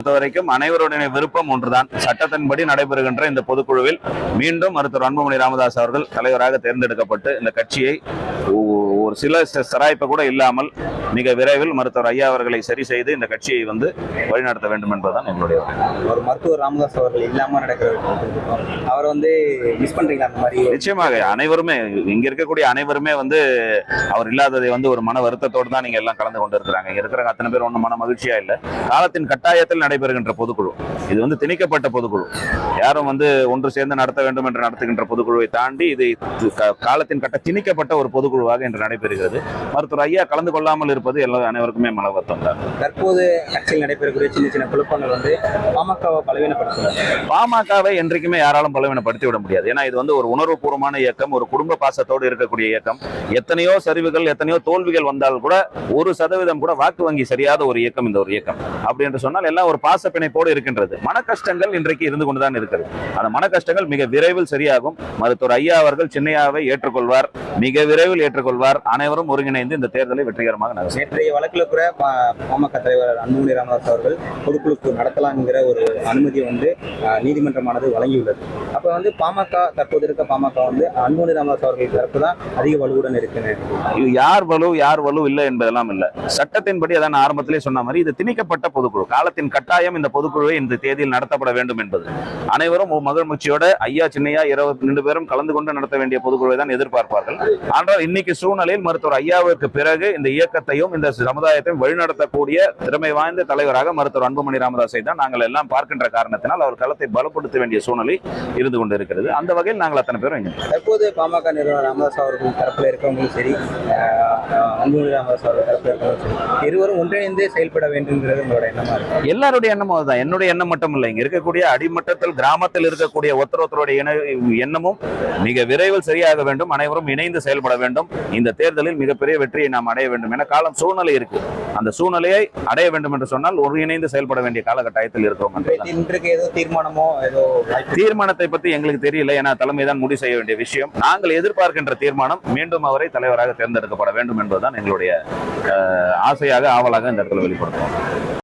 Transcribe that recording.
பொறுத்த வரைக்கும் அனைவருடைய விருப்பம் ஒன்றுதான். சட்டத்தின்படி நடைபெறுகின்ற இந்த பொதுக்குழுவில் மீண்டும் மருத்துவர் அன்புமணி ராமதாஸ் அவர்கள் தலைவராக தேர்ந்தெடுக்கப்பட்டு இந்த கட்சியை ஒரு சில சராய்ப்பு கூட இல்லாமல் மிக விரைவில் மருத்துவர் ஐயா அவர்களை சரி செய்து இந்த கட்சியை வந்து வழிநடத்த வேண்டும் என்பதுதான் எங்களுடைய. ஒரு மருத்துவர் ராமதாஸ் அவர்கள் இல்லாம நடக்கிற. அவரை வந்து மிஸ் பண்றீங்களா அந்த மாதிரி? நிச்சயமாக அனைவருமே இங்க இருக்கக்கூடிய அனைவருமே வந்து அவர் இல்லாததை வந்து ஒரு மன வருத்தத்தோடு தான் நீங்க எல்லாம் கலந்து கொண்டு இருக்கிறாங்க இருக்கிற அத்தனை பேர் ஒன்றும் மன மகிழ்ச்சியா இல்ல. காலத்தின் கட்டாயத்தில் நடைபெறுகின்ற பொதுக்குழு. இது வந்து திணிக்கப்பட்ட பொதுக்குழு. யாரும் வந்து ஒன்று சேர்ந்து நடத்த வேண்டும் என்று நடத்துகின்ற பொதுக்குழுவை தாண்டி இது காலத்தின் கட்ட திணிக்கப்பட்ட ஒரு பொதுக்குழுவாக இன்று நடைபெறுகிறது. மருத்துவர் ஐயா கலந்து கொள்ளாமல் இருப்பது எல்லா அனைவருக்குமே மன வருத்தம் தான். தற்போது கட்சியில் நடைபெறக்கூடிய சின்ன சின்ன குழப்பங்கள் வந்து பாமகவை பாமகவை என்றைக்குமே யாராலும் பலவீனப்படுத்தி விட முடியாது. ஏன்னா இது வந்து ஒரு உணர்வுபூர்வமான இயக்கம் ஒரு குடும்ப பாசத்தோடு இருக்கக்கூடிய இயக்கம். எத்தனையோ சரிவுகள் எத்தனையோ தோல்விகள் வந்தால் கூட ஒரு சதவீதம் கூட வாக்கு வங்கி சரியாத ஒரு இயக்கம் இந்த ஒரு இயக்கம். அப்படி என்று சொன்னால் எல்லாம் ஒரு பாச பிணைப்போடு இருக்கின்றது. மன கஷ்டங்கள் இன்றைக்கு இருந்து கொண்டுதான் இருக்கிறது. அந்த மன கஷ்டங்கள் மிக விரைவில் சரியாகும். மருத்துவர் ஐயா அவர்கள் சின்னையாவை ஏற்றுக்கொள்வார். மிக விரைவில் ஏற்றுக்கொள்வார். அனைவரும் ஒருங்கிணைந்து இந்த தேர்தலை வெற்றிகரமாக நடக்கும் நேற்றைய வழக்கில் கூட பாமக தலைவர் அன்புமணி ராமதாஸ் அவர்கள் பொதுக்குழுக்கு நடத்தலாம்ங்கிற ஒரு அனுமதியை வந்து ஆஹ், நீதிமன்றமானது வழங்கியுள்ளது. அப்ப வந்து பாமக தற்போது இருக்க பாமக வந்து அன்புமணி ராமதாஸ் அவர்கள் தரப்பு தான் அதிக வலுவுடன் இருக்குன்னு. இது யார் வலு யார் வலு இல்லை என்பதெல்லாம் இல்ல. சட்டத்தின்படி அதான் ஆரம்பத்திலே சொன்ன மாதிரி இது திணிக்கப்பட்ட பொதுக்குழு. காலத்தின் கட்டாயம் இந்த பொதுக்குழுவை இந்த தேதியில் நடத்தப்பட வேண்டும் என்பது. அனைவரும் மகிழ்ச்சியோட ஐயா சின்னையா இருபத்தி ரெண்டு பேரும் கலந்து கொண்டு நடத்த வேண்டிய பொதுக்குழுவை தான் எதிர்பார்ப்பார்கள். ஆனால் இன்னைக்கு சூழ்நிலையில் மருத்துவர் ஐயாவிற்கு பிறகு இந்த இயக்கத்தை இயக்கத்தையும் இந்த சமுதாயத்தையும் வழிநடத்தக்கூடிய திறமை வாய்ந்த தலைவராக மருத்துவர் அன்புமணி ராமதாஸை தான் நாங்கள் எல்லாம் பார்க்கின்ற காரணத்தினால் அவர் களத்தை பலப்படுத்த வேண்டிய சூழ்நிலை இருந்து கொண்டு இருக்கிறது அந்த வகையில் நாங்கள் அத்தனை பேரும் தற்போது பாமக நிறுவனர் ராமதாஸ் அவர்கள் தரப்புல இருக்கவங்களும் சரி அன்புமணி ராமதாஸ் அவர்கள் தரப்புல இருக்கவங்களும் சரி இருவரும் ஒன்றிணைந்து செயல்பட வேண்டும்ங்கிறது உங்களோட எண்ணமா இருக்கு? எல்லாருடைய எண்ணமும் அதுதான். என்னுடைய எண்ணம் மட்டும் இல்லை. இங்க இருக்கக்கூடிய அடிமட்டத்தில் கிராமத்தில் இருக்கக்கூடிய ஒருத்தர் ஒருத்தருடைய எண்ணமும் மிக விரைவில் சரியாக வேண்டும். அனைவரும் இணைந்து செயல்பட வேண்டும். இந்த தேர்தலில் மிகப்பெரிய வெற்றியை நாம் அடைய வேண்டும் என காலம் சூழ்நிலை இருக்கு. அந்த சூழ்நிலையை அடைய வேண்டும் என்று சொன்னால் ஒருங்கிணைந்து செயல்பட வேண்டிய காலகட்டாயத்தில் இருக்கிறோம். தீர்மானமோ ஏதோ தீர்மானத்தை பத்தி எங்களுக்கு தெரியல. ஏன்னா தலைமை தான் முடிவு செய்ய வேண்டிய விஷயம். நாங்கள் எதிர்பார்க்கின்ற தீர்மானம் மீண்டும் அவரை தலைவராக தேர்ந்தெடுக்கப்பட வேண்டும் என்பதுதான் எங்களுடைய ஆசையாக ஆவலாக இந்த இடத்துல வெளிப்படுத்துவோம்